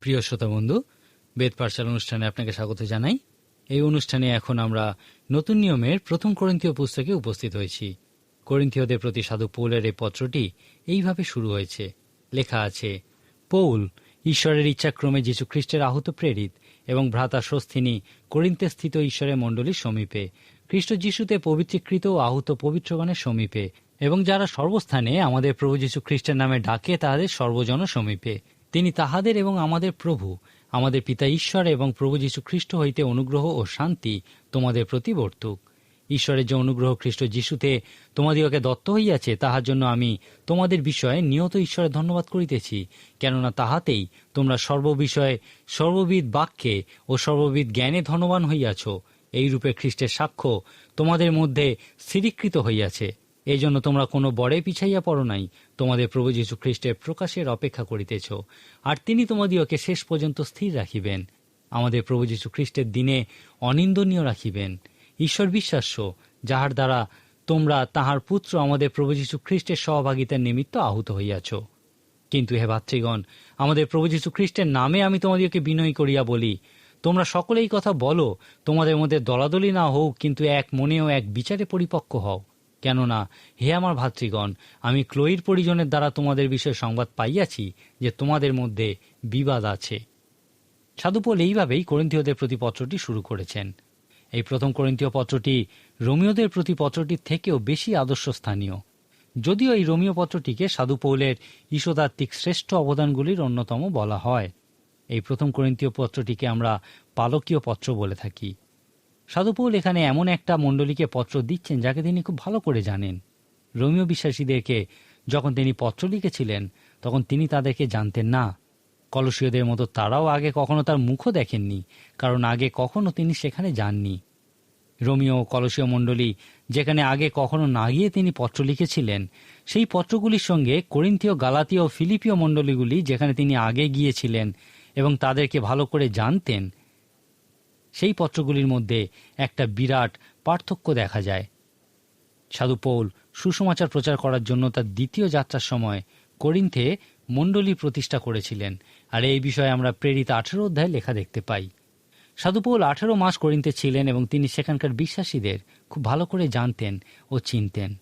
প্রিয় শ্রোতা বন্ধু, বেদ পাঠশাল অনুষ্ঠানে আপনাকে স্বাগত জানাই। এই অনুষ্ঠানে এখন আমরা নতুন নিয়মের প্রথম করিন্থীয় পুস্তকে উপস্থিত হয়েছি। করিন্থীয়দের প্রতি সাধু পৌলের এই পত্রটি এইভাবে শুরু হয়েছে। লেখা আছে, পৌল, ঈশ্বরের ইচ্ছাক্রমে যীশু খ্রিস্টের আহত প্রেরিত এবং ভ্রাতা স্বস্তিনী করিন্তে স্থিত ঈশ্বরের মণ্ডলীর সমীপে, খ্রিস্ট যিশুতে পবিত্রীকৃত ও আহত পবিত্রগণের সমীপে এবং যারা সর্বস্থানে আমাদের প্রভু যীশু খ্রিস্টের নামে ডাকে তাহাদের সর্বজন সমীপে। তিনি তাহাদের এবং আমাদের প্রভু, আমাদের পিতা ঈশ্বর এবং প্রভু যীশু খ্রিস্ট হইতে অনুগ্রহ ও শান্তি তোমাদের প্রতি বর্তুক। ঈশ্বরের যে অনুগ্রহ খ্রিস্ট যীশুতে তোমাদিওকে দত্ত হইয়াছে, তাহার জন্য আমি তোমাদের বিষয়ে নিয়ত ঈশ্বরের ধন্যবাদ করিতেছি, কেননা তাহাতেই তোমরা সর্ববিষয়ে সর্ববিধ বাক্যে ও সর্ববিধ জ্ঞানে ধনবান হইয়াছ। এই রূপে খ্রিস্টের সাক্ষ্য তোমাদের মধ্যে স্থিরীকৃত হইয়াছে। এই জন্য তোমরা কোনো বড়ে পিছাইয়া পড়ো নাই। তোমাদের প্রভু যীশু খ্রিস্টের প্রকাশের অপেক্ষা করিতেছ। আর তিনি তোমাদিওকে শেষ পর্যন্ত স্থির রাখিবেন। আমাদের প্রভু যীশু খ্রিস্টের দিনে অনিন্দনীয় রাখিবেন। ঈশ্বর বিশ্বাস্য, যাহার দ্বারা তোমরা তাহার পুত্র আমাদের প্রভু যীশু খ্রিস্টের সহভাগিতার নিমিত্ত আহুত হইয়াছ। কিন্তু হে ভাতৃগণ, আমাদের প্রভু যীশু খ্রিস্টের নামে আমি তোমাদেরকে বিনয় করিয়া বলি, তোমরা সকলেই কথা বলো, তোমাদের মধ্যে দলাদলি না হোক কিন্তু এক মনেও এক বিচারে পরিপক্ক হও। কেননা, হে আমার ভাতৃগণ, আমি ক্লোইর পরিজনের দ্বারা তোমাদের বিষয়ে সংবাদ পাইয়াছি যে তোমাদের মধ্যে বিবাদ আছে। সাধুপোল এইভাবেই করিন্থীয়দের প্রতি পত্রটি শুরু করেছেন। এই প্রথম করিন্থীয় পত্রটি রোমিওদের প্রতি পত্রটির থেকেও বেশি আদর্শ স্থানীয়। যদিও এই রোমিও পত্রটিকে সাধু পৌলের ঈশোদাত্মিক শ্রেষ্ঠ অবদানগুলির অন্যতম বলা হয়। এই প্রথম করিন্তীয় পত্রটিকে আমরা পালকীয় পত্র বলে থাকি। সাধুপৌল এখানে এমন একটা মণ্ডলীকে পত্র দিচ্ছেন যাকে তিনি খুব ভালো করে জানেন। রোমিও বিশ্বাসীদেরকে যখন তিনি পত্র লিখেছিলেন, তখন তিনি তাদেরকে জানতেন না। কলসীয়দের মতো তারাও আগে কখনো তার মুখও দেখেননি, কারণ আগে কখনো তিনি সেখানে যাননি। রোমিও কলসীয় মণ্ডলী যেখানে আগে কখনো না গিয়ে তিনি পত্র লিখেছিলেন, সেই পত্রগুলির সঙ্গে করিন্থীয়, গালাতীয় ফিলিপীয় মণ্ডলীগুলি যেখানে তিনি আগে গিয়েছিলেন এবং তাদেরকে ভালো করে জানতেন সেই পত্রগুলির মধ্যে একটা বিরাট পার্থক্য দেখা যায়। সাধু পৌল সুসমাচার প্রচার করার জন্য তার দ্বিতীয় যাত্রার সময় করিন্থে মণ্ডলী প্রতিষ্ঠা করেছিলেন। আর এই বিষয়ে আমরা প্রেরিত আঠেরো অধ্যায় লেখা দেখতে পাই। সাধুপৌল আঠেরো মাস করিন্তে ছিলেন এবং তিনি সেখানকার বিশ্বাসীদের খুব ভালো করে জানতেন ও চিনতেন।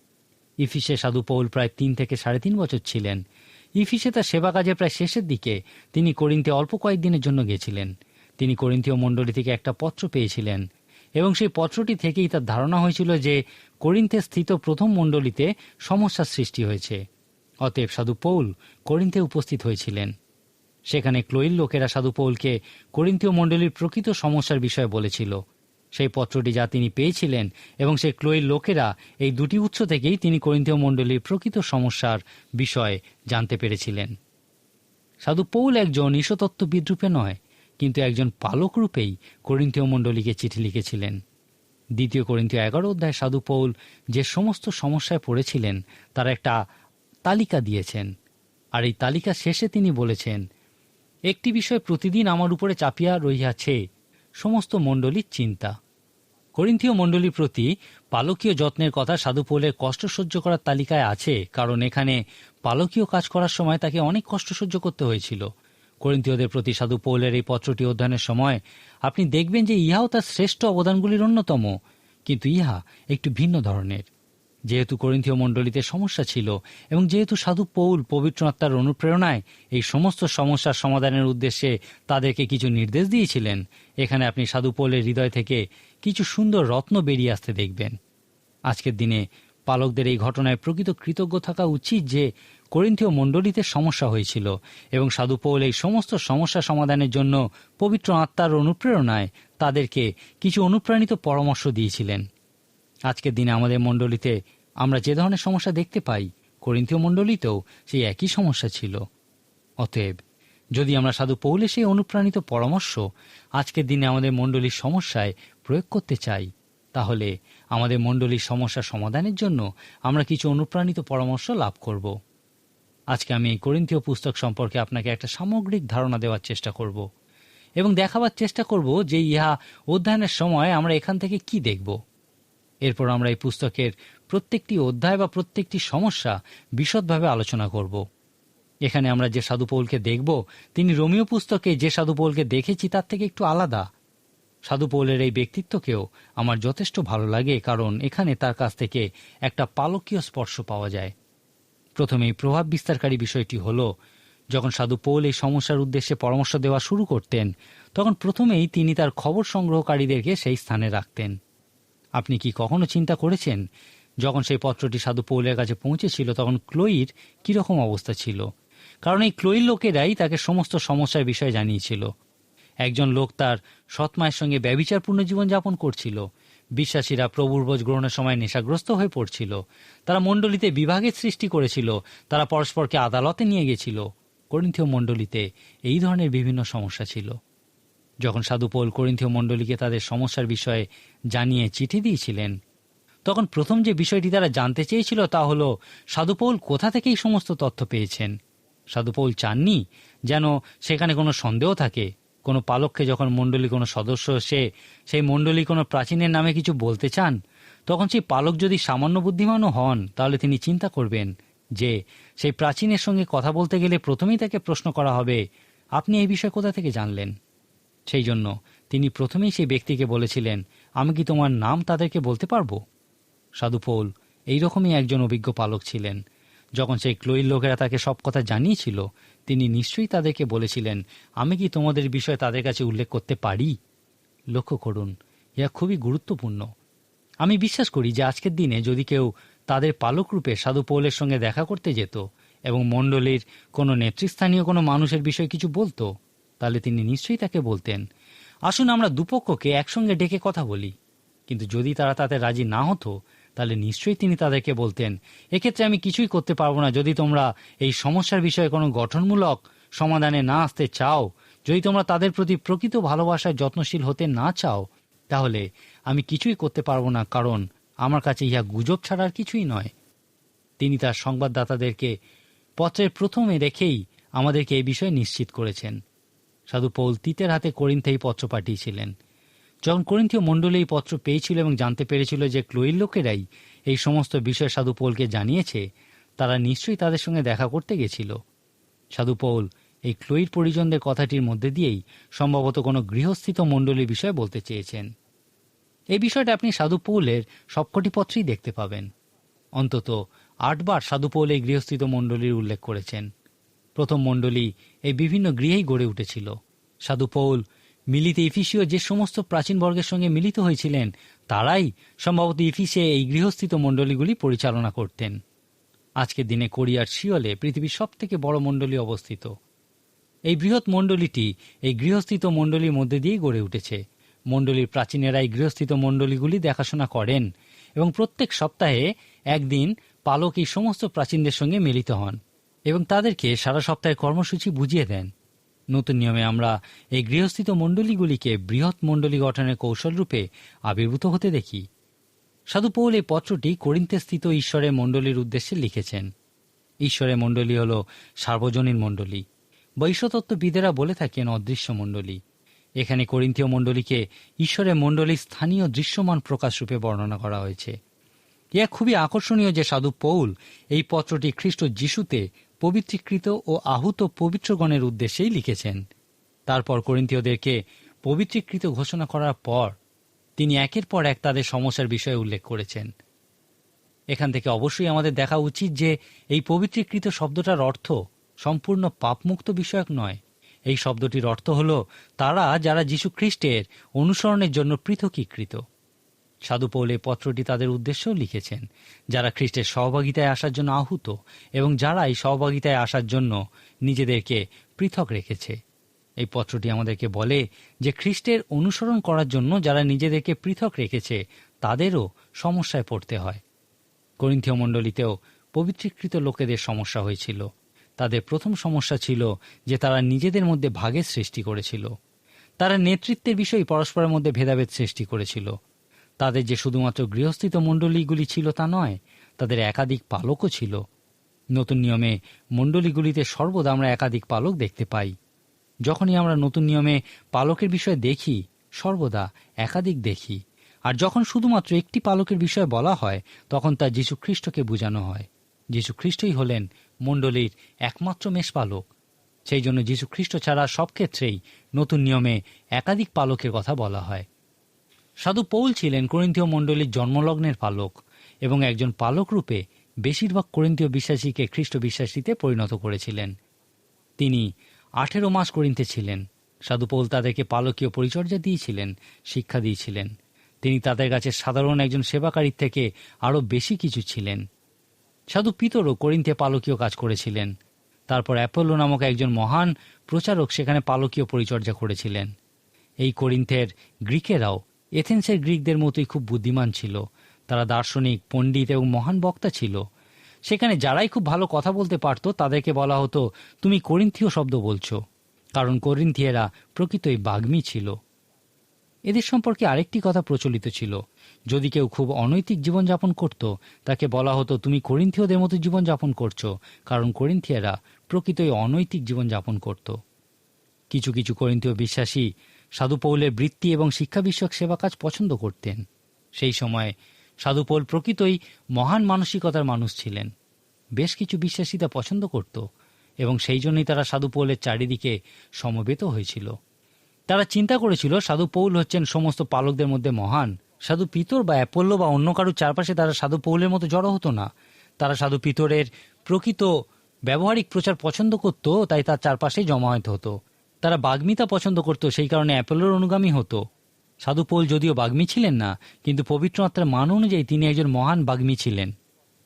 ইফিসে সাধুপৌল প্রায় তিন থেকে সাড়ে তিন বছর ছিলেন। ইফিসে তার সেবা কাজের প্রায় শেষের দিকে তিনি করিন্তে অল্প কয়েকদিনের জন্য গেছিলেন। তিনি করিন্থীয় মণ্ডলী থেকে একটা পত্র পেয়েছিলেন। এবং সেই পত্রটি থেকেই তার ধারণা হয়েছিল যে করিন্থে স্থিত প্রথম মণ্ডলীতে সমস্যার সৃষ্টি হয়েছে। অতএব সাধু পৌল করিন্থে উপস্থিত হয়েছিলেন। সেখানে ক্লোইল লোকেরা সাধু পৌলকে করিন্থীয় মণ্ডলীর প্রকৃত সমস্যার বিষয়ে বলেছিল। সেই পত্রটি যা তিনি পেয়েছিলেন এবং সেই ক্লোইল লোকেরা এই দুটি উৎস থেকেই তিনি করিন্থীয় মণ্ডলীর প্রকৃত সমস্যার বিষয়ে জানতে পেরেছিলেন। সাধু পৌল একজন ঈশ্বতত্ত্ব বিদ্রুপে নয় কিন্তু একজন পালক রূপেই করিন্থীয় মণ্ডলীকে চিঠি লিখেছিলেন। দ্বিতীয় করিন্থীয় এগারো অধ্যায় সাধু পৌল যে সমস্ত সমস্যায় পড়েছিলেন, তার একটা তালিকা দিয়েছেন। আর এই তালিকা শেষে তিনি বলেছেন, একটি বিষয় প্রতিদিন আমার উপরে চাপিয়া রইয়াছে সমস্ত মণ্ডলীর চিন্তা। করিন্থীয় মণ্ডলীর প্রতি পালকীয় যত্নের কথা সাধু পৌলের কষ্ট সহ্য করার তালিকায় আছে, কারণ এখানে পালকীয় কাজ করার সময় তাকে অনেক কষ্ট সহ্য করতে হয়েছিল। করিন্থীয়দের প্রতি সাধু পৌলের এই পত্রটি অধ্যয়নের সময় আপনি দেখবেন যে ইহাও তার শ্রেষ্ঠ অবদানগুলির অন্যতম, কিন্তু ইহা একটু ভিন্ন ধরনের। যেহেতু করিন্থীয় মণ্ডলীতে সমস্যা ছিল এবং যেহেতু সাধু পৌল পবিত্র আত্মার অনুপ্রেরণায় এই সমস্ত সমস্যার সমাধানের উদ্দেশ্যে তাদেরকে কিছু নির্দেশ দিয়েছিলেন, এখানে আপনি সাধু পৌলের হৃদয় থেকে কিছু সুন্দর রত্ন বেরিয়ে আসতে দেখবেন। আজকের দিনে পালকদের এই ঘটনায় প্রকৃত কৃতজ্ঞ থাকা উচিত যে করিন্থীয় মণ্ডলীতে সমস্যা হয়েছিল এবং সাধু পৌল এই সমস্ত সমস্যা সমাধানের জন্য পবিত্র আত্মার অনুপ্রেরণায় তাদেরকে কিছু অনুপ্রাণিত পরামর্শ দিয়েছিলেন। আজকের দিনে আমাদের মণ্ডলীতে আমরা যে ধরনের সমস্যা দেখতে পাই, করিন্থীয় মণ্ডলীতেও সেই একই সমস্যা ছিল। অতএব, যদি আমরা সাধু পৌলে সেই অনুপ্রাণিত পরামর্শ আজকের দিনে আমাদের মণ্ডলীর সমস্যায় প্রয়োগ করতে চাই, তাহলে আমাদের মণ্ডলীর সমস্যা সমাধানের জন্য আমরা কিছু অনুপ্রাণিত পরামর্শ লাভ করব। আজকে আমি এই করিন্থীয় পুস্তক সম্পর্কে আপনাকে একটা সামগ্রিক ধারণা দেওয়ার চেষ্টা করব এবং দেখাবার চেষ্টা করব যে ইহা অধ্যয়নের সময় আমরা এখান থেকে কি দেখব। এরপর আমরা এই পুস্তকের প্রত্যেকটি অধ্যায় বা প্রত্যেকটি সমস্যা বিশদভাবে আলোচনা করব। এখানে আমরা যে সাধু পৌলকে দেখব, তিনি রোমিও পুস্তকে যে সাধু পৌলকে দেখেছি তার থেকে একটু আলাদা। সাধু পৌলের এই ব্যক্তিত্বকেও আমার যথেষ্ট ভালো লাগে, কারণ এখানে তার কাছ থেকে একটা পালকীয় স্পর্শ পাওয়া যায়। প্রথমেই প্রভাব বিস্তারকারী বিষয়টি হল, যখন সাধু পৌল এই সমস্যার উদ্দেশ্যে পরামর্শ দেওয়া শুরু করতেন, তখন প্রথমেই তিনি তার খবর সংগ্রহকারীদেরকে সেই স্থানে রাখতেন। আপনি কি কখনো চিন্তা করেছেন, যখন সেই পত্রটি সাধু পৌলের কাছে পৌঁছেছিল, তখন ক্লোইর কীরকম অবস্থা ছিল? কারণ এই ক্লোইর লোকেরাই তাকে সমস্ত সমস্যার বিষয়ে জানিয়েছিল। একজন লোক তার সৎমায়ের সঙ্গে ব্যবিচারপূর্ণ জীবনযাপন করছিল। বিশ্বাসীরা প্রভুর বোঝ গ্রহণের সময় নেশাগ্রস্ত হয়ে পড়ছিল। তারা মণ্ডলীতে বিভাগের সৃষ্টি করেছিল। তারা পরস্পরকে আদালতে নিয়ে গেছিল। করিন্থীয় মণ্ডলীতে এই ধরনের বিভিন্ন সমস্যা ছিল। যখন সাধু পৌল করিন্থীয় মণ্ডলীকে তাদের সমস্যার বিষয়ে জানিয়ে চিঠি দিয়েছিলেন, তখন প্রথম যে বিষয়টি তারা জানতে চেয়েছিল তা হল সাধুপৌল কোথা থেকে এই সমস্ত তথ্য পেয়েছেন? সাধুপৌল চাননি? যেন সেখানে কোনো সন্দেহ থাকে? কোনো পালককে যখন মণ্ডলী কোনো সদস্য সে সেই মণ্ডলী কোনো প্রাচীনের নামে কিছু বলতে চান, তখন সেই পালক যদি সামান্য বুদ্ধিমানও হন, তাহলে তিনি চিন্তা করবেন যে সেই প্রাচীনের সঙ্গে কথা বলতে গেলে প্রথমেই তাকে প্রশ্ন করা হবে, আপনি এই বিষয়ে কোথা থেকে জানলেন? সেই জন্য তিনি প্রথমেই সেই ব্যক্তিকে বলেছিলেন, আমি কি তোমার নাম তাদেরকে বলতে পারব? সাধু পৌল এইরকমই একজন অভিজ্ঞ পালক ছিলেন। যখন সেই ক্লোইর লোকেরা তাকে সব কথা জানিয়েছিল, তিনি নিশ্চয়ই তাদেরকে বলেছিলেন, আমি কি তোমাদের বিষয়ে তাদের কাছে উল্লেখ করতে পারি? লক্ষ্য করুন, ইহা খুবই গুরুত্বপূর্ণ। আমি বিশ্বাস করি যে আজকের দিনে যদি কেউ তাদের পালক রূপে সাধু পৌলের সঙ্গে দেখা করতে যেত এবং মণ্ডলীর কোনো নেতৃস্থানীয় কোনো মানুষের বিষয়ে কিছু বলতো, তাহলে তিনি নিশ্চয়ই তাকে বলতেন, আসুন আমরা দুপক্ষকে একসঙ্গে ডেকে কথা বলি। কিন্তু যদি তারা তাতে রাজি না হতো তাহলে নিশ্চয়ই তিনি তাদেরকে বলতেন, এক্ষেত্রে আমি কিছুই করতে পারব না। যদি তোমরা এই সমস্যার বিষয়ে কোনো গঠনমূলক সমাধানে না আসতে চাও, যদি তোমরা তাদের প্রতি প্রকৃত ভালোবাসায় যত্নশীল হতে না চাও, তাহলে আমি কিছুই করতে পারব না, কারণ আমার কাছে ইহা গুজব ছাড়ার কিছুই নয়। তিনি তার সংবাদদাতাদেরকে পত্রের প্রথমে রেখেই আমাদেরকে এই বিষয়ে নিশ্চিত করেছেন। সাধু পৌল তিতের হাতে করিন্থে এই পত্র পাঠিয়েছিলেন। যখন করিন্থীয় মণ্ডলী এই পত্র পেয়েছিল এবং জানতে পেরেছিল যে ক্লোইর লোকেরাই এই সমস্ত বিষয় সাধু পৌলকে জানিয়েছে, তারা নিশ্চয়ই তাদের সঙ্গে দেখা করতে গেছিল। সাধু পৌল, এই ক্লোইর পরিজনদের কথাটির মধ্যে দিয়েই সম্ভবত কোনো গৃহস্থিত মণ্ডলীর বিষয়ে বলতে চেয়েছেন। এই বিষয়টা আপনি সাধু পৌলের সবকটি পত্রেই দেখতে পাবেন। অন্তত আটবার সাধু পৌল এই গৃহস্থিত মণ্ডলীর উল্লেখ করেছেন। প্রথম মণ্ডলী এই বিভিন্ন গৃহেই গড়ে উঠেছিল। সাধু পৌল মিলিতে ইফিসীয় যে সমস্ত প্রাচীন বর্গের সঙ্গে মিলিত হয়েছিলেন, তারাই সম্ভবত ইফিসে এই গৃহস্থিত মণ্ডলীগুলি পরিচালনা করতেন। আজকের দিনে কোরিয়ার শিওলে পৃথিবীর সব থেকে বড় মণ্ডলী অবস্থিত। এই বৃহৎ মণ্ডলীটি এই গৃহস্থিত মণ্ডলীর মধ্যে দিয়েই গড়ে উঠেছে। মণ্ডলীর প্রাচীনেরা এই গৃহস্থিত মণ্ডলীগুলি দেখাশোনা করেন এবং প্রত্যেক সপ্তাহে একদিন পালক এই সমস্ত প্রাচীনদের সঙ্গে মিলিত হন এবং তাদেরকে সারা সপ্তাহের কর্মসূচি বুঝিয়ে দেন। নতুন নিয়মে আমরা এই গৃহস্থিত মণ্ডলীগুলিকে বৃহৎ মণ্ডলী গঠনের কৌশলরূপে আবির্ভূত হতে দেখি। সাধু পৌল এই পত্রটি করিন্তে স্থিত ঈশ্বরের মণ্ডলীর উদ্দেশ্যে লিখেছেন। ঈশ্বরের মণ্ডলী হল সার্বজনীন মণ্ডলী। বৈশ্বতত্ত্ববিদেরা বলে থাকেন অদৃশ্য মণ্ডলী। এখানে করিন্থীয় মণ্ডলীকে ঈশ্বরের মণ্ডলীর স্থানীয় দৃশ্যমান প্রকাশরূপে বর্ণনা করা হয়েছে। ইয়া খুবই আকর্ষণীয় যে সাধু পৌল এই পত্রটি খ্রিস্ট যিশুতে পবিত্রীকৃত ও আহুত পবিত্রগণের উদ্দেশ্যেই লিখেছেন। তারপর করিন্তীয়দেরকে পবিত্রীকৃত ঘোষণা করার পর তিনি একের পর এক তাদের সমস্যার বিষয়ে উল্লেখ করেছেন। এখান থেকে অবশ্যই আমাদের দেখা উচিত যে এই পবিত্রীকৃত শব্দটার অর্থ সম্পূর্ণ পাপমুক্ত বিষয়ক নয়। এই শব্দটির অর্থ হল তারা যারা যীশু খ্রিস্টের অনুসরণের জন্য পৃথকীকৃত। সাধু পৌলে পত্রটি তাদের উদ্দেশ্যেও লিখেছেন, যারা খ্রিস্টের সহভাগিতায় আসার জন্য আহুত এবং যারা এই সহভাগিতায় আসার জন্য নিজেদেরকে পৃথক রেখেছে। এই পত্রটি আমাদেরকে বলে যে খ্রিস্টের অনুসরণ করার জন্য যারা নিজেদেরকে পৃথক রেখেছে, তাদেরও সমস্যায় পড়তে হয়। করিন্থীয় মণ্ডলীতেও পবিত্রীকৃত লোকেদের সমস্যা হয়েছিল। তাদের প্রথম সমস্যা ছিল যে তারা নিজেদের মধ্যে ভাগের সৃষ্টি করেছিল। তারা নেতৃত্বের বিষয়ে পরস্পরের মধ্যে ভেদাভেদ সৃষ্টি করেছিল। তাদের যে শুধুমাত্র গৃহস্থিত মণ্ডলীগুলি ছিল তা নয়, তাদের একাধিক পালকও ছিল। নতুন নিয়মে মণ্ডলীগুলিতে সর্বদা আমরা একাধিক পালক দেখতে পাই। যখনই আমরা নতুন নিয়মে পালকের বিষয়ে দেখি, সর্বদা একাধিক দেখি। আর যখন শুধুমাত্র একটি পালকের বিষয়ে বলা হয়, তখন তা যীশু খ্রিস্টকে বোঝানো হয়। যীশু খ্রিস্টই হলেন মণ্ডলীর একমাত্র মেষপালক সেই জন্য যীশু খ্রিস্ট ছাড়া সব ক্ষেত্রেই নতুন নিয়মে একাধিক পালকের কথা বলা হয়। সাধু পৌল ছিলেন করিন্থীয় মণ্ডলীর জন্মলগ্নের পালক এবং একজন পালক রূপে বেশিরভাগ করিন্থীয় বিশ্বাসীকে খ্রিস্ট বিশ্বাসীতে পরিণত করেছিলেন। তিনি আঠেরো মাস করিন্তে ছিলেন। সাধু পৌল তাদেরকে পালকীয় পরিচর্যা দিয়েছিলেন, শিক্ষা দিয়েছিলেন। তিনি তাদের কাছে সাধারণ একজন সেবাকারীর থেকে আরও বেশি কিছু ছিলেন। সাধু পিতরও করিন্থে পালকীয় কাজ করেছিলেন। তারপর অ্যাপোলো নামক একজন মহান প্রচারক সেখানে পালকীয় পরিচর্যা করেছিলেন। এই করিন্থের গ্রিকেরাও এথেন্সের গ্রিকদের মতোই খুব বুদ্ধিমান ছিল। তারা দার্শনিক, পণ্ডিত এবং মহান বক্তা ছিল। সেখানে যারাই খুব ভালো কথা বলতে পারত, তাদেরকে বলা হতো, তুমি করিন্থীয় শব্দ বলছো। কারণ করিন্থিয়েরা প্রকৃতই বাগ্মী ছিল। এদের সম্পর্কে আরেকটি কথা প্রচলিত ছিল। যদি কেউ খুব অনৈতিক জীবনযাপন করত, তাকে বলা হতো, তুমি করিন্থীয়দের মতো জীবনযাপন করছ। কারণ করিন্থিয়ারা প্রকৃতই অনৈতিক জীবনযাপন করত। কিছু কিছু করিন্থীয় বিশ্বাসী সাধু পৌলের বৃত্তি এবং শিক্ষা বিষয়ক সেবা কাজ পছন্দ করতেন। সেই সময় সাধু পৌল প্রকৃতই মহান মানসিকতার মানুষ ছিলেন। বেশ কিছু বিশ্বাসী তা পছন্দ করত এবং সেই জন্যই তারা সাধু পৌলের চারিদিকে সমবেত হয়েছিল। তারা চিন্তা করেছিল সাধু পৌল হচ্ছেন সমস্ত পালকদের মধ্যে মহান। সাধু পিতর বা অ্যাপল্য বা অন্য কারোর চারপাশে তারা সাধু পৌলের মতো জড়ো হতো না। তারা সাধু পিতরের প্রকৃত ব্যবহারিক প্রচার পছন্দ করত, তাই তার চারপাশে জমায়েত হতো। তারা বাগ্মিতা পছন্দ করত, সেই কারণে অ্যাপেলোর অনুগামী হতো। সাধু পৌল যদিও বাগ্মী ছিলেন না, কিন্তু পবিত্র আত্মার মান অনুযায়ী তিনি একজন মহান বাগ্মী ছিলেন।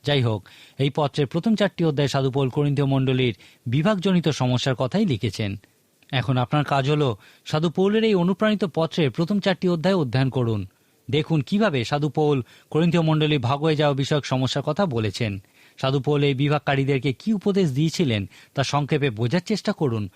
যাই হোক, এই পত্রের প্রথম চারটি অধ্যায় সাধু পৌল করিন্থীয় মণ্ডলীর বিভাগজনিত সমস্যার কথাই লিখেছেন। এখন আপনার কাজ হল সাধু পৌলের এই অনুপ্রাণিত পত্রের প্রথম চারটি অধ্যায় অধ্যয়ন করুন। দেখুন কীভাবে সাধু পৌল মণ্ডলী ভাগ হয়ে যাওয়া বিষয়ক সমস্যার কথা বলেছেন। সাধু পৌল এই বিভাগকারীদেরকে কি উপদেশ দিয়েছিলেন তা সংক্ষেপে বোঝার চেষ্টা করুন।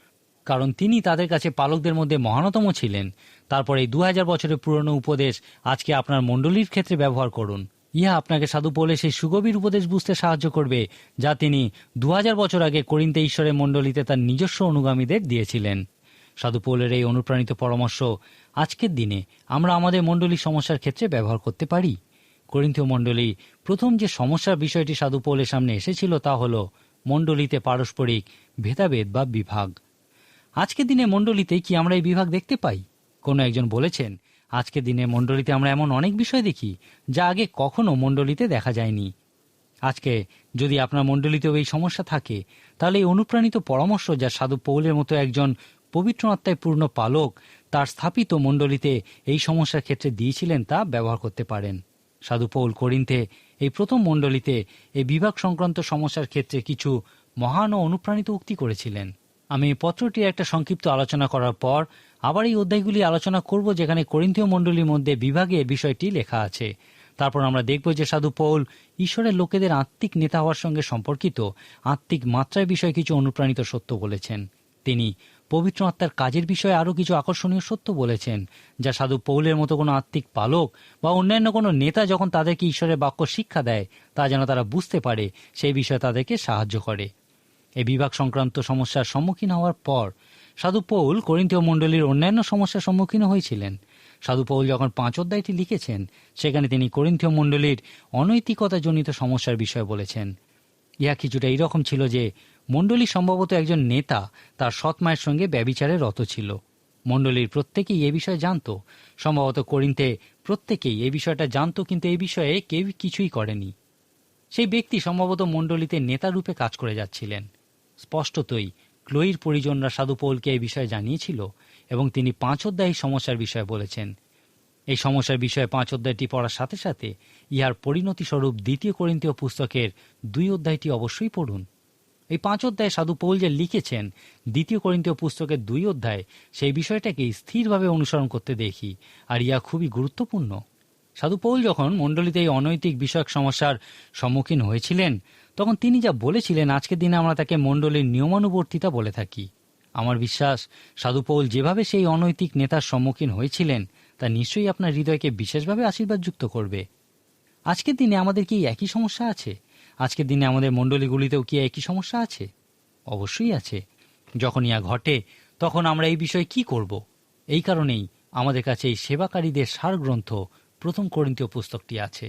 কারণ তিনি তাদের কাছে পালকদের মধ্যে মহানতম ছিলেন। তারপর এই দু হাজার বছরের পুরনো উপদেশ আজকে আপনার মণ্ডলীর ক্ষেত্রে ব্যবহার করুন। ইহা আপনাকে সাধু পৌলে সেই সুগভীর উপদেশ বুঝতে সাহায্য করবে, যা তিনি দু হাজার বছর আগে করিন্তে ঈশ্বরের মণ্ডলীতে তার নিজস্ব অনুগামীদের দিয়েছিলেন। সাধু পৌলের এই অনুপ্রাণিত পরামর্শ, আজকের দিনে আমরা আমাদের মণ্ডলী সমস্যার ক্ষেত্রে ব্যবহার করতে পারি। করিন্থীয় মণ্ডলী, প্রথম যে সমস্যার বিষয়টি সাধু পৌলের সামনে এসেছিল তা হল মণ্ডলীতে পারস্পরিক ভেদাভেদ বা বিভাগ। আজকের দিনে মণ্ডলীতে কি আমরা এই বিভাগ দেখতে পাই? কোনো একজন বলেছেন আজকের দিনে মণ্ডলীতে আমরা এমন অনেক বিষয় দেখি, যা আগে কখনো মণ্ডলীতে দেখা যায়নি। আজকে যদি আপনার মণ্ডলীতেও এই সমস্যা থাকে, তাহলে এই অনুপ্রাণিত পরামর্শ যা সাধু পৌলের মতো একজন পবিত্র আত্মায় পূর্ণ পালক, তার স্থাপিত মণ্ডলীতে এই সমস্যার ক্ষেত্রে দিয়েছিলেন তা ব্যবহার করতে পারেন। সাধু পৌল করিন্তে এই প্রথম মণ্ডলীতে এই বিভাগ সংক্রান্ত সমস্যার ক্ষেত্রে কিছু মহান ও অনুপ্রাণিত উক্তি করেছিলেন। আমি পত্রটি একটা সংক্ষিপ্ত আলোচনা করার পর আবার এই অধ্যায়গুলি আলোচনা করব যেখানে করিন্থীয় মণ্ডলীর মধ্যে বিভাগে বিষয়টি লেখা আছে। তারপর আমরা দেখব যে সাধু পৌল ঈশ্বরের লোকেদের আত্মিক নেতা হওয়ার সঙ্গে সম্পর্কিত আত্মিক মাত্রার বিষয়ে কিছু অনুপ্রাণিত সত্য বলেছেন। তিনি পবিত্র আত্মার কাজের বিষয়ে আরও কিছু আকর্ষণীয় সত্য বলেছেন, যা সাধু পৌলের মতো কোনো আত্মিক পালক বা অন্যান্য কোনো নেতা যখন তাদেরকে ঈশ্বরের বাক্য শিক্ষা দেয়, তা যেন তারা বুঝতে পারে, সেই বিষয়ে তাদেরকে সাহায্য করে। এই বিভাগ সংক্রান্ত সমস্যার সম্মুখীন হওয়ার পর, সাধু পৌল করিন্তীয় মণ্ডলীর অন্যান্য সমস্যার সম্মুখীন হয়েছিলেন। সাধু পৌল যখন পাঁচ অধ্যায়টি লিখেছেন, সেখানে তিনি করিন্থীয় মণ্ডলীর অনৈতিকতাজনিত সমস্যার বিষয় বলেছেন। ইহা কিছুটা এইরকম ছিল যে, মণ্ডলী সম্ভবত একজন নেতা তার সৎ মায়ের সঙ্গে ব্যবিচারে রত ছিল। মণ্ডলীর প্রত্যেকেই এ বিষয়ে জানত। সম্ভবত করিন্তে প্রত্যেকেই এ বিষয়টা জানত, কিন্তু এই বিষয়ে কেউ কিছুই করেনি। সেই ব্যক্তি সম্ভবত মণ্ডলীতে নেতা রূপে কাজ করে যাচ্ছিলেন। স্পষ্টতই ক্লোইর পরিজনরা সাধু পৌলকে এই বিষয়ে জানিয়েছিল এবং তিনি পাঁচ অধ্যায় সমস্যার বিষয়ে বলেছেন। এই সমস্যার বিষয়ে পাঁচ অধ্যায়টি পড়ার সাথে সাথে ইহার পরিণতি স্বরূপ দ্বিতীয় করিন্তীয় পুস্তকের দুই অধ্যায়টি অবশ্যই পড়ুন। এই পাঁচ অধ্যায় সাধু পৌল যে লিখেছেন, দ্বিতীয় করিন্তীয় পুস্তকের দুই অধ্যায়, সেই বিষয়টাকে স্থিরভাবে অনুসরণ করতে দেখি, আর ইয়া খুবই গুরুত্বপূর্ণ। সাধু পৌল যখন মণ্ডলীতে এই অনৈতিক বিষয়ক সমস্যার সম্মুখীন হয়েছিলেন, তখন তিনি যা বলেছিলেন, আজকের দিনে আমরা তাকে মণ্ডলীর নিয়মানুবর্তিতা বলে থাকি। আমার বিশ্বাস, সাধু পৌল যেভাবে সেই অনৈতিক নেতার সম্মুখীন হয়েছিলেন, তা নিশ্চয়ই আপনার হৃদয়কে বিশেষভাবে আশীর্বাদযুক্ত করবে। আজকের দিনে আমাদের কি একই সমস্যা আছে? আজকের দিনে আমাদের মণ্ডলীগুলিতেও কি একই সমস্যা আছে? অবশ্যই আছে। যখন ইয়া ঘটে, তখন আমরা এই বিষয়ে কি করব? এই কারণেই আমাদের কাছে এই সেবাকারীদের সার গ্রন্থ প্রথম করিন্তীয় পুস্তকটি আছে।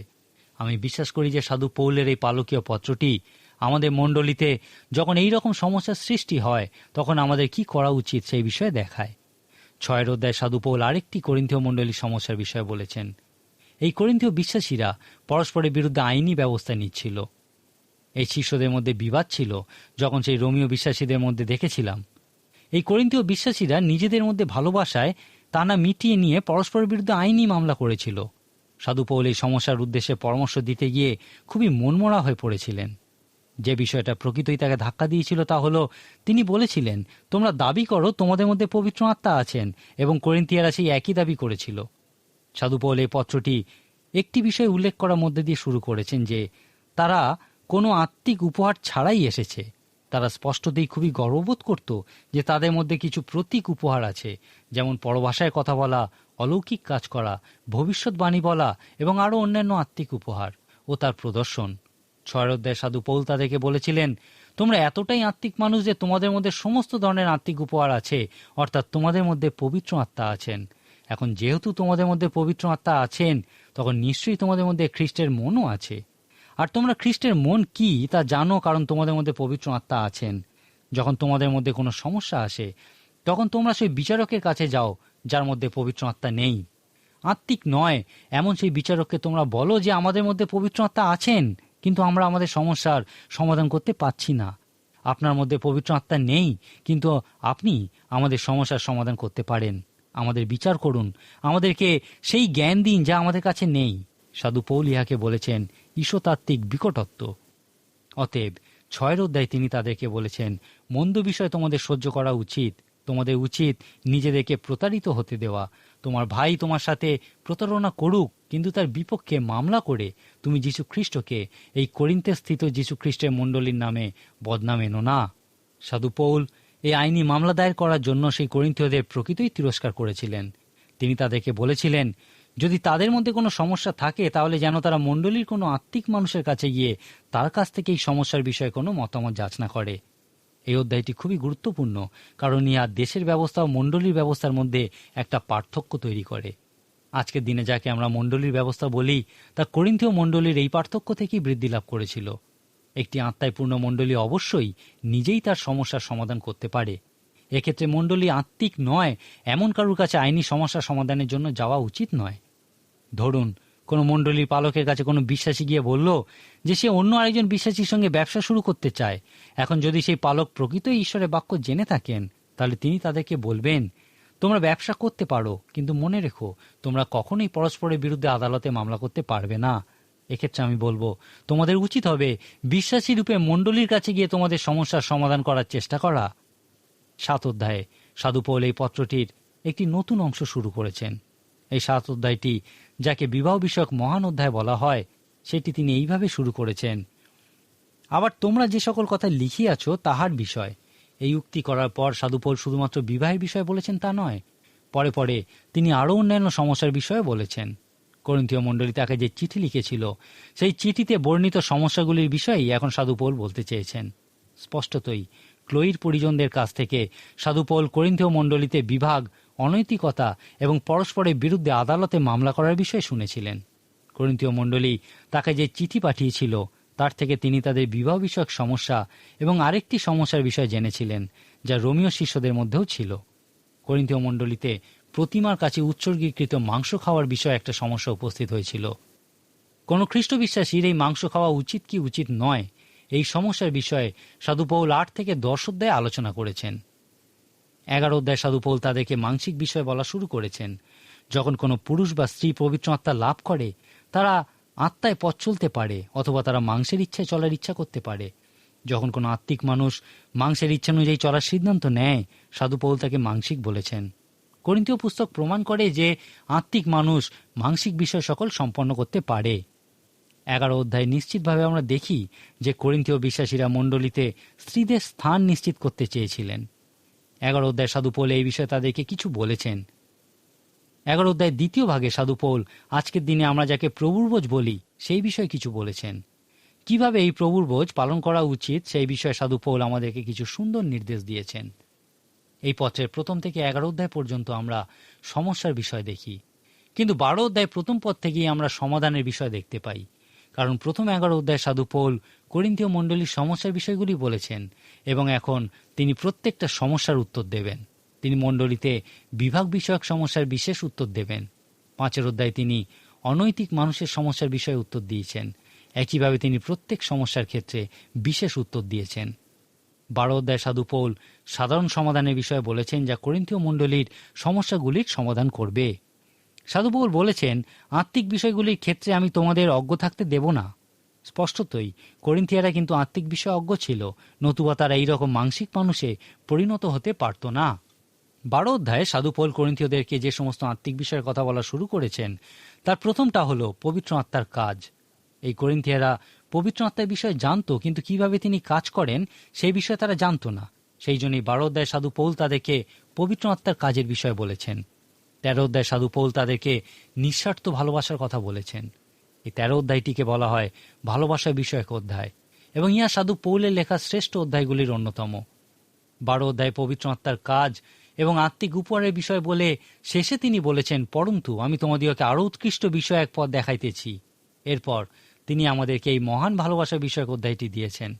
আমি বিশ্বাস করি যে সাধু পৌলের এই পালকীয় পত্রটি আমাদের মণ্ডলীতে যখন এই রকম সমস্যার সৃষ্টি হয়, তখন আমাদের কি করা উচিত সেই বিষয়ে দেখায়। ছয়ের অধ্যায় সাধুপৌল আরেকটি করিন্থীয় মণ্ডলীর সমস্যার বিষয়ে বলেছেন, এই করিন্থীয় বিশ্বাসীরা পরস্পরের বিরুদ্ধে আইনি ব্যবস্থা নিচ্ছিল। এই শিষ্যদের মধ্যে বিবাদ ছিল যখন সেই রোমীয় বিশ্বাসীদের মধ্যে দেখেছিলাম। এই করিন্তীয় বিশ্বাসীরা নিজেদের মধ্যে ভালোবাসায় টানা মিটিয়ে নিয়ে পরস্পরের বিরুদ্ধে আইনি মামলা করেছিল। সাধুপৌল এই সমস্যার উদ্দেশ্যে পরামর্শ দিতে গিয়ে খুবই মনমরা হয়ে পড়েছিলেন। যে বিষয়টা প্রকৃতই তাকে ধাক্কা দিয়েছিল তা হলো, তিনি বলেছিলেন, তোমরা দাবি করো তোমাদের মধ্যে পবিত্র আত্মা আছেন এবং করিন্তিয়ারা সেই একই দাবি করেছিল। সাধুপৌল এই পত্রটি একটি বিষয় উল্লেখ করার মধ্যে দিয়ে শুরু করেছেন যে, তারা কোনো আত্মিক উপহার ছাড়াই এসেছে। তারা স্পষ্টতেই খুবই গর্ববোধ করত যে তাদের মধ্যে কিছু প্রতীক উপহার আছে, যেমন পরভাষায় কথা বলা অলৌকিক কাজ করা, ভবিষ্যৎবাণী বলা এবং আরও অন্যান্য আত্মিক উপহার ও তার প্রদর্শন। ছয় অধ্যায় সাধু পৌল তাদেরকে বলেছিলেন, তোমরা এতটাই আত্মিক মানুষ যে তোমাদের মধ্যে সমস্ত ধরনের আত্মিক উপহার আছে, অর্থাৎ তোমাদের মধ্যে পবিত্র আত্মা আছেন। এখন যেহেতু তোমাদের মধ্যে পবিত্র আত্মা আছেন, তখন নিশ্চয়ই তোমাদের মধ্যে খ্রিস্টের মনও আছে। আর তোমরা খ্রিস্টের মন কি তা জানো কারণ তোমাদের মধ্যে পবিত্র আত্মা আছেন। যখন তোমাদের মধ্যে কোনো সমস্যা আসে, তখন তোমরা সেই বিচারকের কাছে যাও যার মধ্যে পবিত্র আত্মা নেই। আত্মিক নয়, এমন সেই বিচারককে তোমরা বলো যে আমাদের মধ্যে পবিত্র আত্মা আছেন, কিন্তু আমরা আমাদের সমস্যার সমাধান করতে পাচ্ছি না। আপনার মধ্যে পবিত্র আত্মা নেই, কিন্তু আপনি আমাদের সমস্যার সমাধান করতে পারেন। আমাদের বিচার করুন। আমাদেরকে সেই জ্ঞান দিন যা আমাদের কাছে নেই। সাধু পৌল ইহাকে বলেছেন ঈশতাত্ত্বিক বিকটত্ব। অতএব ছয়ের অধ্যায় তিনি তাদেরকে বলেছেন, মন্দ বিষয় তোমাদের সহ্য করা উচিত। তোমাদের উচিত নিজেদেরকে প্রতারিত হতে দেওয়া। তোমার ভাই তোমার সাথে প্রতারণা করুক, কিন্তু তার বিপক্ষে মামলা করে তুমি যীশু খ্রিস্টকে এই করিন্তে স্থিত যীশু খ্রিস্টের মণ্ডলীর নামে বদনাম এনো না। সাধু পৌল এই আইনি মামলা দায়ের করার জন্য সেই করিন্থীয়দের প্রকৃতই তিরস্কার করেছিলেন। তিনি তাদেরকে বলেছিলেন, যদি তাদের মধ্যে কোনো সমস্যা থাকে, তাহলে যেন তারা মণ্ডলীর কোনো আত্মিক মানুষের কাছে গিয়ে তার কাছ থেকে এই সমস্যার বিষয়ে কোনো মতামত যাচনা করে। এই অধ্যায়টি খুবই গুরুত্বপূর্ণ, কারণ ইহা দেশের ব্যবস্থা ও মণ্ডলীর ব্যবস্থার মধ্যে একটা পার্থক্য তৈরি করে। আজকের দিনে যাকে আমরা মণ্ডলীর ব্যবস্থা বলি তা করিন্থীয় মণ্ডলীর এই পার্থক্য থেকেই বৃদ্ধি লাভ করেছিল। একটি আত্মায় পূর্ণ মণ্ডলী অবশ্যই নিজেই তার সমস্যার সমাধান করতে পারে। এক্ষেত্রে মণ্ডলী আত্মিক নয়, এমন কারুর কাছে আইনি সমস্যা সমাধানের জন্য যাওয়া উচিত নয়। ধরুন কোনো মণ্ডলীর পালকের কাছে কোনো বিশ্বাসী গিয়ে বলল যে সে অন্য আরেকজন বিশ্বাসীর সঙ্গে ব্যবসা শুরু করতে চায়। এখন যদি সেই পালক প্রকৃতই ঈশ্বরের বাক্য জেনে থাকেন, তাহলে তিনি তাদেরকে বলবেন, তোমরা ব্যবসা করতে পারো, কিন্তু মনে রেখো, তোমরা কখনোই পরস্পরের বিরুদ্ধে আদালতে মামলা করতে পারবে না। এক্ষেত্রে আমি বলব, তোমাদের উচিত হবে বিশ্বাসী রূপে মণ্ডলীর কাছে গিয়ে তোমাদের সমস্যার সমাধান করার চেষ্টা করা। সাত অধ্যায়ে সাধুপৌল এই পত্রটির একটি নতুন অংশ শুরু করেছেন। এই সাত অধ্যায়টি যাকে বিবাহ বিষয়ক মহান অধ্যায় বলা হয়, সেটি তিনি এইভাবে শুরু করেছেন। আবার তোমরা যে সকল কথা লিখিয়াছ তাহার বিষয়। এই উক্তি করার পর সাধুপল শুধুমাত্র বিবাহের বিষয়ে বলেছেন তা নয়, পরে পরে তিনি আরও অন্যান্য সমস্যার বিষয়ে বলেছেন। করন্তীয় মণ্ডলী তাকে যে চিঠি লিখেছিল, সেই চিঠিতে বর্ণিত সমস্যাগুলির বিষয়েই এখন সাধুপোল বলতে চেয়েছেন। স্পষ্টতই ক্লোইর পরিজনদের কাছ থেকে সাধুপোল করিন্থীয় মণ্ডলীতে বিভাগ অনৈতিকতা এবং পরস্পরের বিরুদ্ধে আদালতে মামলা করার বিষয়ে শুনেছিলেন। করিন্তীয় মণ্ডলী তাকে যে চিঠি পাঠিয়েছিল, তার থেকে তিনি তাদের বিবাহ বিষয়ক সমস্যা এবং আরেকটি সমস্যার বিষয়ে জেনেছিলেন, যা রোমিও শিষ্যদের মধ্যেও ছিল। করিন্তীয় মণ্ডলীতে প্রতিমার কাছে উৎসর্গীকৃত মাংস খাওয়ার বিষয়ে একটা সমস্যা উপস্থিত হয়েছিল। কোন খ্রিস্ট বিশ্বাসীর এই মাংস খাওয়া উচিত কি উচিত নয়, এই সমস্যার বিষয়ে সাধুপৌল আট থেকে দশ অধ্যায়ে আলোচনা করেছেন। এগারো অধ্যায় সাধুপৌল তাদেরকে মানসিক বিষয় বলা শুরু করেছেন। যখন কোনো পুরুষ বা স্ত্রী পবিত্র আত্মা লাভ করে, তারা আত্মায় পথ চলতে পারে অথবা তারা মাংসের ইচ্ছায় চলার ইচ্ছা করতে পারে। যখন কোনো আত্মিক মানুষ মাংসের ইচ্ছা অনুযায়ী চলার সিদ্ধান্ত নেয়, সাধুপৌল তাকে মাংসিক বলেছেন। করিন্তীয় পুস্তক প্রমাণ করে যে আত্মিক মানুষ মাংসিক বিষয় সকল সম্পন্ন করতে পারে। এগারো অধ্যায় নিশ্চিতভাবে আমরা দেখি যে করিন্তীয় বিশ্বাসীরা মণ্ডলীতে স্ত্রীদের স্থান নিশ্চিত করতে চেয়েছিলেন। এগারো অধ্যায় সাধুপৌল এই বিষয়ে তাদেরকে কিছু বলেছেন। এগারো অধ্যায় দ্বিতীয় ভাগে সাধুপৌল আজকের দিনে আমরা যাকে প্রভুর বোঝ বলি, সেই বিষয়ে কিছু বলেছেন। কীভাবে এই প্রভুর বোঝ পালন করা উচিত, সেই বিষয়ে সাধুপৌল আমাদেরকে কিছু সুন্দর নির্দেশ দিয়েছেন। এই পত্রের প্রথম থেকে এগারো অধ্যায় পর্যন্ত আমরা সমস্যার বিষয় দেখি, কিন্তু বারো অধ্যায় প্রথম পদ থেকেই আমরা সমাধানের বিষয় দেখতে পাই। কারণ প্রথম এগারো অধ্যায় সাধু পৌল করিন্তীয় মণ্ডলীর সমস্যার বিষয়গুলি বলেছেন এবং এখন তিনি প্রত্যেকটা সমস্যার উত্তর দেবেন। তিনি মণ্ডলীতে বিভাগ বিষয়ক সমস্যার বিশেষ উত্তর দেবেন। পাঁচের অধ্যায়ে তিনি অনৈতিক মানুষের সমস্যার বিষয়ে উত্তর দিয়েছেন। একইভাবে তিনি প্রত্যেক সমস্যার ক্ষেত্রে বিশেষ উত্তর দিয়েছেন। বারো অধ্যায় সাধু পৌল সাধারণ সমাধানের বিষয়ে বলেছেন যা করিন্থীয় মণ্ডলীর সমস্যাগুলির সমাধান করবে। সাধু বলেছেন, আত্মিক বিষয়গুলির ক্ষেত্রে আমি তোমাদের অজ্ঞ থাকতে দেব না। স্পষ্টতই, করিন্থিয়ারা কিন্তু আত্মিক বিষয়ে অজ্ঞ ছিল। নতুবা তারা এইরকম মানসিক মানুষে পরিণত হতে পারত না। বারো অধ্যায়ে সাধু পৌল করিন্থীয়দেরকে যে সমস্ত আত্মিক বিষয়ের কথা বলা শুরু করেছেন, তার প্রথমটা হলো পবিত্র আত্মার কাজ। এই করিন্থিয়ারা পবিত্র আত্মার বিষয়ে জানতো, কিন্তু কীভাবে তিনি কাজ করেন, সেই বিষয়ে তারা জানতো না। সেই জন্যই বারো অধ্যায় সাধু পৌল তাদেরকে পবিত্র আত্মার কাজের বিষয়ে বলেছেন। তেরো অধ্যায় সাধু পৌল তাদেরকে নিঃস্বার্থ ভালোবাসার কথা বলেছেন। এই তেরো অধ্যায়টিকে বলা হয় ভালোবাসা বিষয়ক অধ্যায় এবং ইহা সাধু পৌলের লেখা শ্রেষ্ঠ অধ্যায়গুলির অন্যতম। বারো অধ্যায় পবিত্র আত্মার কাজ এবং আত্মিক উপহারের বিষয় বলে শেষে তিনি বলেছেন, পরন্তু, আমি তোমাদিওকে আরও উৎকৃষ্ট বিষয় এক পথ দেখাইতেছি। এরপর তিনি আমাদেরকে এই মহান ভালোবাসা বিষয়ক অধ্যায়টি দিয়েছেন।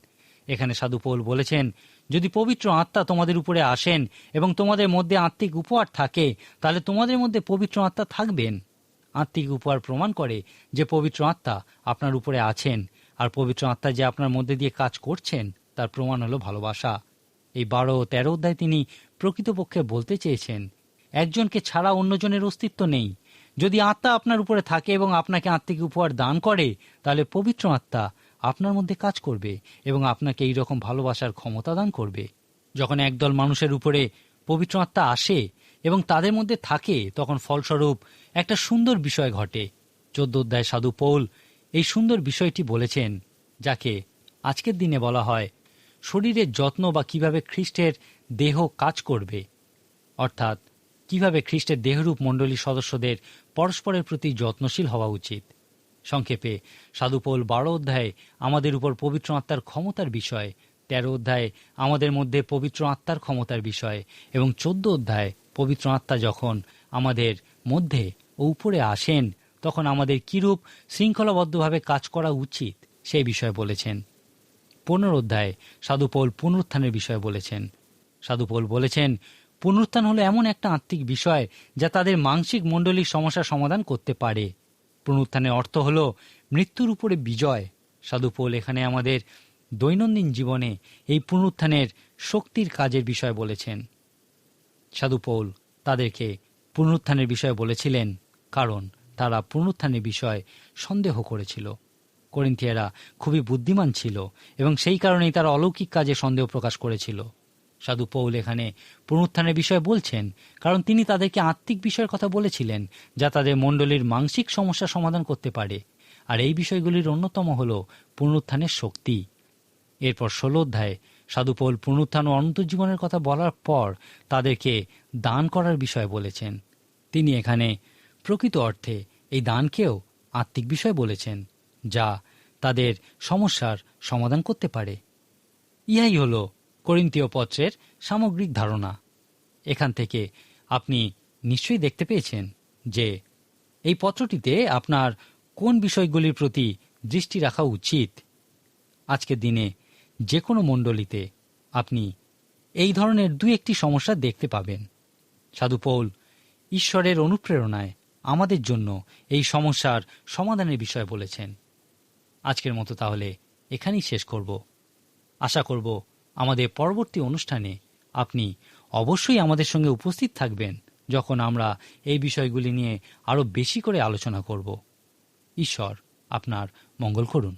এখানে সাধু পৌল বলেছেন, যদি পবিত্র আত্মা তোমাদের উপরে আসেন এবং তোমাদের মধ্যে আত্মিক উপহার থাকে, তাহলে তোমাদের মধ্যে পবিত্র আত্মা থাকবেন। আত্মিক উপহার প্রমাণ করে যে পবিত্র আত্মা আপনার উপরে আছেন, আর পবিত্র আত্মা যে আপনার মধ্যে দিয়ে কাজ করছেন, তার প্রমাণ হলো ভালোবাসা। এই বারো তেরো অধ্যায় তিনি প্রকৃতপক্ষে বলতে চেয়েছেন, একজনকে ছাড়া অন্যজনের অস্তিত্ব নেই। যদি আত্মা আপনার উপরে থাকে এবং আপনাকে আত্মিক উপহার দান করে, তাহলে পবিত্র আত্মা আপনার মধ্যে কাজ করবে এবং আপনাকে এই রকম ভালোবাসার ক্ষমতা দান করবে। যখন একদল মানুষের উপরে পবিত্র আত্মা আসে এবং তাদের মধ্যে থাকে, তখন ফলস্বরূপ একটা সুন্দর বিষয় ঘটে। চোদ্দ অধ্যায় সাধু পৌল এই সুন্দর বিষয়টি বলেছেন, যাকে আজকের দিনে বলা হয় শরীরের যত্ন বা কীভাবে খ্রিস্টের দেহ কাজ করবে? অর্থাৎ, কীভাবে খ্রিস্টের দেহরূপ মণ্ডলীর সদস্যদের পরস্পরের প্রতি যত্নশীল হওয়া উচিত? সংক্ষেপে। সাধুপৌল বারো অধ্যায়ে, আমাদের উপর পবিত্র আত্মার ক্ষমতার বিষয়। তেরো অধ্যায়ে, আমাদের মধ্যে পবিত্র আত্মার ক্ষমতার বিষয়। এবং চোদ্দ অধ্যায়, পবিত্র আত্মা যখন আমাদের মধ্যে ও উপরে আসেন, তখন আমাদের কিরূপ শৃঙ্খলাবদ্ধভাবে কাজ করা উচিত সেই বিষয়ে বলেছেন। পনেরো অধ্যায়ে, সাধুপৌল পুনরুত্থানের বিষয়ে বলেছেন। সাধুপৌল বলেছেন, পুনরুত্থান হলো এমন একটা আত্মিক বিষয়, যা তাদের মানসিক মণ্ডলীর সমস্যার সমাধান করতে পারে। পুনরুত্থানের অর্থ হল মৃত্যুর উপরে বিজয়। সাধুপৌল এখানে আমাদের দৈনন্দিন জীবনে এই পুনরুত্থানের শক্তির কাজের বিষয় বলেছেন। সাধুপৌল তাদেরকে পুনরুত্থানের বিষয়ে বলেছিলেন কারণ তারা পুনরুত্থানের বিষয়ে সন্দেহ করেছিল। করিন্থিয়ারা খুবই বুদ্ধিমান ছিল এবং সেই কারণেই তারা অলৌকিক কাজে সন্দেহ প্রকাশ করেছিল। সাধু পৌল এখানে পুনরুত্থানের বিষয়ে বলছেন, কারণ তিনি তাদেরকে আত্মিক বিষয়ের কথা বলেছিলেন, যা তাদের মণ্ডলীর মানসিক সমস্যা সমাধান করতে পারে। আর এই বিষয়গুলির অন্যতম হল পুনরুত্থানের শক্তি। এরপর ষোলো অধ্যায়ে সাধুপৌল পুনরুত্থান ও অনন্ত জীবনের কথা বলার পর তাদেরকে দান করার বিষয় বলেছেন। তিনি এখানে প্রকৃত অর্থে এই দানকেও আত্মিক বিষয় বলেছেন, যা তাদের সমস্যার সমাধান করতে পারে। ইহাই হল করিন্তীয় পত্রের সামগ্রিক ধারণা। এখান থেকে আপনি নিশ্চয়ই দেখতে পেয়েছেন যে এই পত্রটিতে আপনার কোন বিষয়গুলির প্রতি দৃষ্টি রাখা উচিত। আজকের দিনে যে কোনো মণ্ডলীতে আপনি এই ধরনের দু একটি সমস্যা দেখতে পাবেন। সাধু পৌল, ঈশ্বরের অনুপ্রেরণায় আমাদের জন্য এই সমস্যার সমাধানের বিষয় বলেছেন। আজকের মতো তাহলে এখানেই শেষ করব। আশা করব আমাদের পরবর্তী অনুষ্ঠানে আপনি অবশ্যই আমাদের সঙ্গে উপস্থিত থাকবেন যখন আমরা এই বিষয়গুলি নিয়ে আরও বেশি করে আলোচনা করব। ঈশ্বর আপনার মঙ্গল করুন।